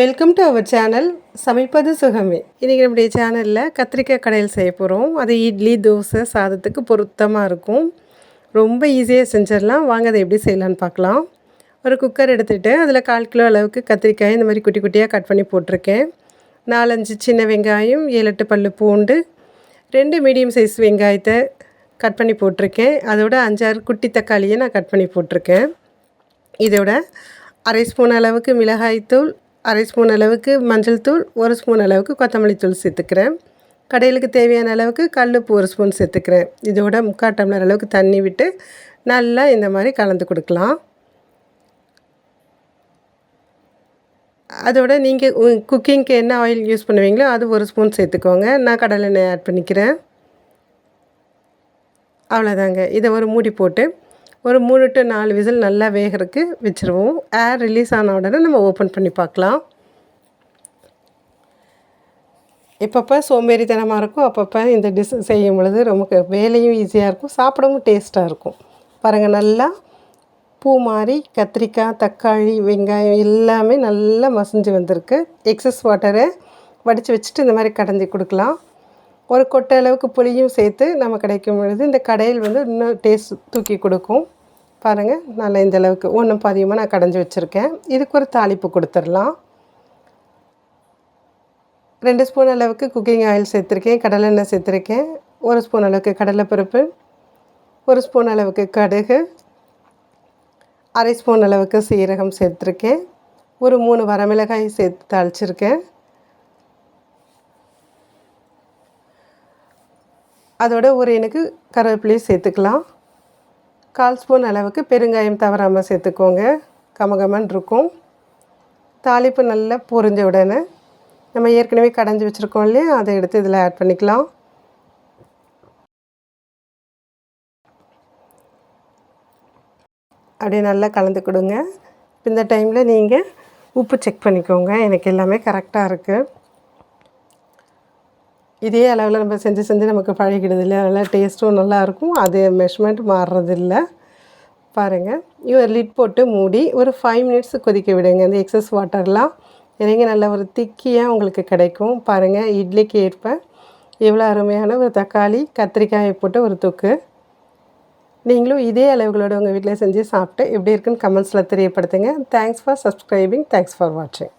Welcome to our channel சமைப்பது சுகமே. இன்றைக்கி நம்முடைய சேனலில் கத்திரிக்காய் கடையில் செய்ய போகிறோம் அது இட்லி தோசை சாதத்துக்கு பொருத்தமாக இருக்கும். ரொம்ப ஈஸியாக செஞ்சிடலாம். வாங்க அதை எப்படி செய்யலான்னு பார்க்கலாம். ஒரு குக்கர் எடுத்துகிட்டு அதில் கால் கிலோ அளவுக்கு கத்திரிக்காய் இந்த மாதிரி குட்டி குட்டியாக கட் பண்ணி போட்டிருக்கேன். நாலஞ்சு சின்ன வெங்காயம் ஏழு எட்டு பல் பூண்டு ரெண்டு மீடியம் சைஸ் வெங்காயத்தை கட் பண்ணி போட்டிருக்கேன். அதோட அஞ்சாறு குட்டி தக்காளியை நான் கட் பண்ணி போட்டிருக்கேன். இதோட அரை ஸ்பூன் அளவுக்கு மிளகாய்த்தூள் அரை ஸ்பூன் அளவுக்கு மஞ்சள் தூள் ஒரு ஸ்பூன் அளவுக்கு கொத்தமல்லி தூள் சேர்த்துக்கிறேன். கடையிலுக்கு தேவையான அளவுக்கு கல்லுப்பு ஒரு ஸ்பூன் சேர்த்துக்கிறேன். இதோட முக்கால் டம்ளர் அளவுக்கு தண்ணி விட்டு நல்லா இந்த மாதிரி கலந்து கொடுக்கலாம். அதோட நீங்கள் குக்கிங்க்கு என்ன ஆயில் யூஸ் பண்ணுவீங்களோ அது ஒரு ஸ்பூன் சேர்த்துக்கோங்க. நான் கடலெண்ணெய் ஆட் பண்ணிக்கிறேன். அவ்வளோதாங்க இதை ஒரு மூடி போட்டு ஒரு மூணு டு நாலு விசில் நல்லா வேகிறதுக்கு வச்சுருவோம். ஏர் ரிலீஸ் ஆன உடனே நம்ம ஓப்பன் பண்ணி பார்க்கலாம். எப்பப்போ சோம்பேறித்தனமாக இருக்கும் அப்பப்போ இந்த டிஷ் செய்யும் பொழுது ரொம்ப வேலையும் ஈஸியாக இருக்கும் சாப்பிடவும் டேஸ்ட்டாக இருக்கும். பாருங்கள் நல்லா பூ மாதிரி கத்திரிக்காய் தக்காளி வெங்காயம் எல்லாமே நல்லா மசிஞ்சு வந்திருக்கு. எக்ஸஸ் வாட்டரை வடித்து வச்சுட்டு இந்த மாதிரி கடைஞ்சி கொடுக்கலாம். ஒரு கொட்டை அளவுக்கு புளியும் சேர்த்து நம்ம கிடைக்கும் பொழுது இந்த கடையில் வந்து இன்னும் டேஸ்ட் தூக்கி கொடுக்கும். பாருங்கள் நல்லா இந்த அளவுக்கு ஒன்றும் பாதியமாக நான் கடைஞ்சி வச்சுருக்கேன். இதுக்கு ஒரு தாளிப்பு கொடுத்துடலாம். ரெண்டு ஸ்பூன் அளவுக்கு குக்கிங் ஆயில் சேர்த்துருக்கேன் கடலெண்ணெய் சேர்த்துருக்கேன். ஒரு ஸ்பூன் அளவுக்கு கடலைப்பருப்பு ஒரு ஸ்பூன் அளவுக்கு கடுகு அரை ஸ்பூன் அளவுக்கு சீரகம் சேர்த்துருக்கேன். ஒரு மூணு வரமிளகாய் சேர்த்து தாளிச்சிருக்கேன். அதோட ஒரு எனக்கு கருவேப்பிலையும் சேர்த்துக்கலாம். கால் ஸ்பூன் அளவுக்கு பெருங்காயம் தவறாமல் சேர்த்துக்கோங்க. கமகமன் இருக்கும். தாளிப்பு நல்லா பொரிஞ்ச உடனே நம்ம ஏற்கனவே கடைஞ்சி வச்சுருக்கோம் இல்லையா? அதை எடுத்து இதில் ஆட் பண்ணிக்கலாம். அப்படியே நல்லா கலந்து கொடுங்க. இந்த டைமில் நீங்கள் உப்பு செக் பண்ணிக்கோங்க. எனக்கு எல்லாமே கரெக்டாக இருக்குது இதே அளவில் நம்ம செஞ்சு செஞ்சு நமக்கு பழகிடுது இல்லை நல்லா டேஸ்ட்டும் நல்லாயிருக்கும். அது மெஷர்மெண்ட் மாறுறதில்ல. பாருங்கள் இவர் லிட் போட்டு மூடி ஒரு ஃபைவ் மினிட்ஸ் கொதிக்க விடுங்க. இந்த எக்ஸஸ் வாட்டர்லாம் இறங்கி நல்ல ஒரு திக்கியாக உங்களுக்கு கிடைக்கும். பாருங்கள் இட்லிக்கு ஏற்ப எவ்வளோ அருமையான ஒரு தக்காளி கத்திரிக்காயை போட்டு ஒரு தொக்கு. நீங்களும் இதே அளவுகளோட உங்கள் வீட்டில் செஞ்சு சாப்பிட்டு எப்படி இருக்குன்னு கமெண்ட்ஸில் தெரியப்படுத்துங்க. Thanks for subscribing thanks for வாட்சிங்